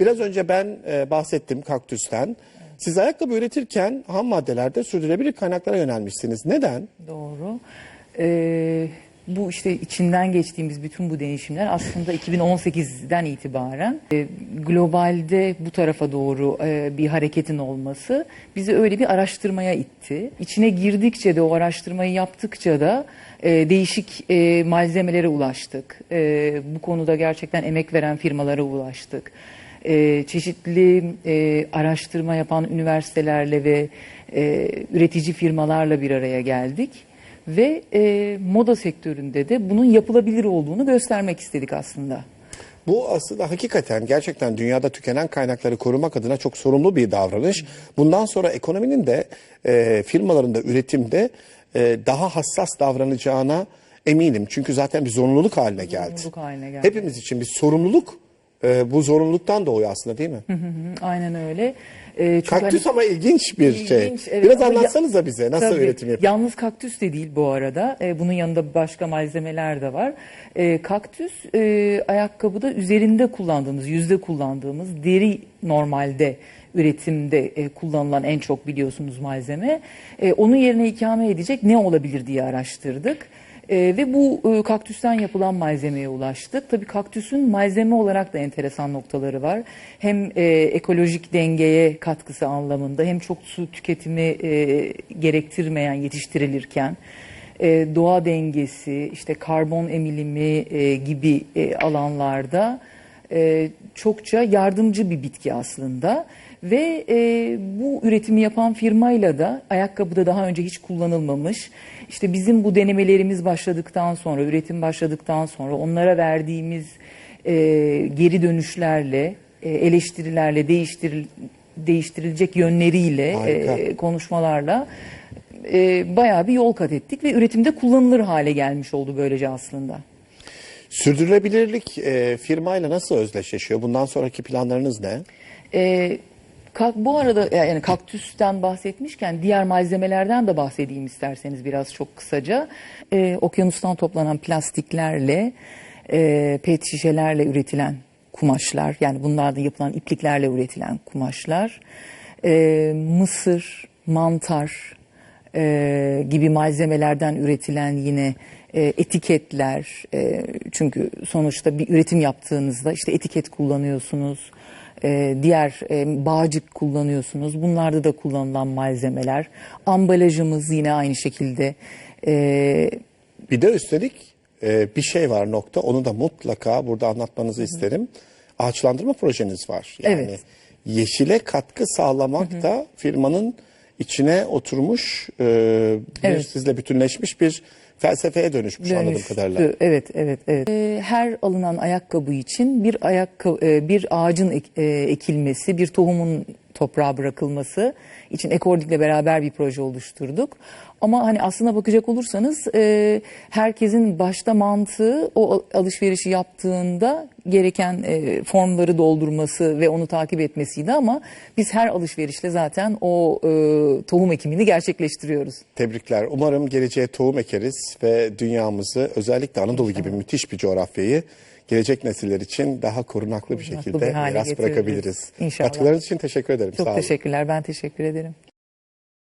Biraz önce ben e, bahsettim kaktüsten. Siz ayakkabı üretirken ham maddelerde sürdürülebilir kaynaklara yönelmişsiniz. Neden? Doğru. Ee, bu işte içinden geçtiğimiz bütün bu değişimler aslında 2018'den itibaren e, globalde bu tarafa doğru e, bir hareketin olması bizi öyle bir araştırmaya itti. İçine girdikçe de o araştırmayı yaptıkça da e, değişik e, malzemelere ulaştık. E, bu konuda gerçekten emek veren firmalara ulaştık. E, çeşitli e, araştırma yapan üniversitelerle ve e, üretici firmalarla bir araya geldik ve e, moda sektöründe de bunun yapılabilir olduğunu göstermek istedik aslında. Bu aslında hakikaten gerçekten dünyada tükenen kaynakları korumak adına çok sorumlu bir davranış. Bundan sonra ekonominin de e, firmaların da üretimde e, daha hassas davranacağına eminim. Çünkü zaten bir zorunluluk haline geldi. Zorunluluk haline geldi. Hepimiz için bir sorumluluk e, bu zorunluluktan doğuyor aslında değil mi? Hı, Aynen öyle. E, çünkü Kaktüs hani- ama ilginç bir şey. İlginç, evet. Biraz Ama ya- anlatsanıza bize nasıl Tabii. üretim yapıyor? Yalnız kaktüs de değil bu arada. E, bunun yanında başka malzemeler de var. E, kaktüs e, ayakkabıda üzerinde kullandığımız, yüzde kullandığımız deri normalde üretimde e, kullanılan en çok biliyorsunuz malzeme. E, onun yerine ikame edecek ne olabilir diye araştırdık. E, ve bu e, kaktüsten yapılan malzemeye ulaştık. Tabii kaktüsün malzeme olarak da enteresan noktaları var. Hem e, ekolojik dengeye katkısı anlamında hem çok su tüketimi e, gerektirmeyen yetiştirilirken e, doğa dengesi, işte karbon emilimi e, gibi e, alanlarda e, çokça yardımcı bir bitki aslında. Ve e, bu üretimi yapan firmayla da ayakkabıda daha önce hiç kullanılmamış. İşte bizim bu denemelerimiz başladıktan sonra, üretim başladıktan sonra onlara verdiğimiz e, geri dönüşlerle, e, eleştirilerle, değiştiril, değiştirilecek yönleriyle, Harika. e, konuşmalarla e, bayağı bir yol kat ettik ve üretimde kullanılır hale gelmiş oldu böylece aslında. Sürdürülebilirlik e, firmayla nasıl özdeşleşiyor? Bundan sonraki planlarınız ne? Ee, kak- bu arada yani kaktüsten bahsetmişken diğer malzemelerden de bahsedeyim isterseniz biraz çok kısaca. Ee, okyanustan toplanan plastiklerle, e, pet şişelerle üretilen kumaşlar yani bunlardan yapılan ipliklerle üretilen kumaşlar, e, mısır, mantar e, gibi malzemelerden üretilen yine e, etiketler e, çünkü sonuçta bir üretim yaptığınızda işte etiket kullanıyorsunuz e, diğer e, bağcık kullanıyorsunuz bunlarda da kullanılan malzemeler ambalajımız yine aynı şekilde e, Bir de üstelik e, bir şey var nokta. Onu da mutlaka burada anlatmanızı isterim. Ağaçlandırma projeniz var. Yani Evet. yeşile katkı sağlamak da firmanın içine oturmuş, e, bir, Evet. sizle bütünleşmiş bir felsefeye dönüşmüş anladığım dönüştü. kadarıyla. Evet, evet, evet. Ee, her alınan ayakkabı için bir ayakkabı, e, bir ağacın ek- e, ekilmesi, bir tohumun toprağa bırakılması için Ekordik'le beraber bir proje oluşturduk. Ama hani aslına bakacak olursanız e, herkesin başta mantığı o al- alışverişi yaptığında gereken e, formları doldurması ve onu takip etmesiydi ama biz her alışverişle zaten o e, tohum ekimini gerçekleştiriyoruz. Tebrikler. Umarım geleceğe tohum ekeriz ve dünyamızı özellikle Anadolu gibi müthiş bir coğrafyayı gelecek nesiller için daha korunaklı bir Korunaklı şekilde bir miras bırakabiliriz. İnşallah. Katkılarınız için teşekkür ederim. Çok Sağ olun. teşekkürler. Ben teşekkür ederim.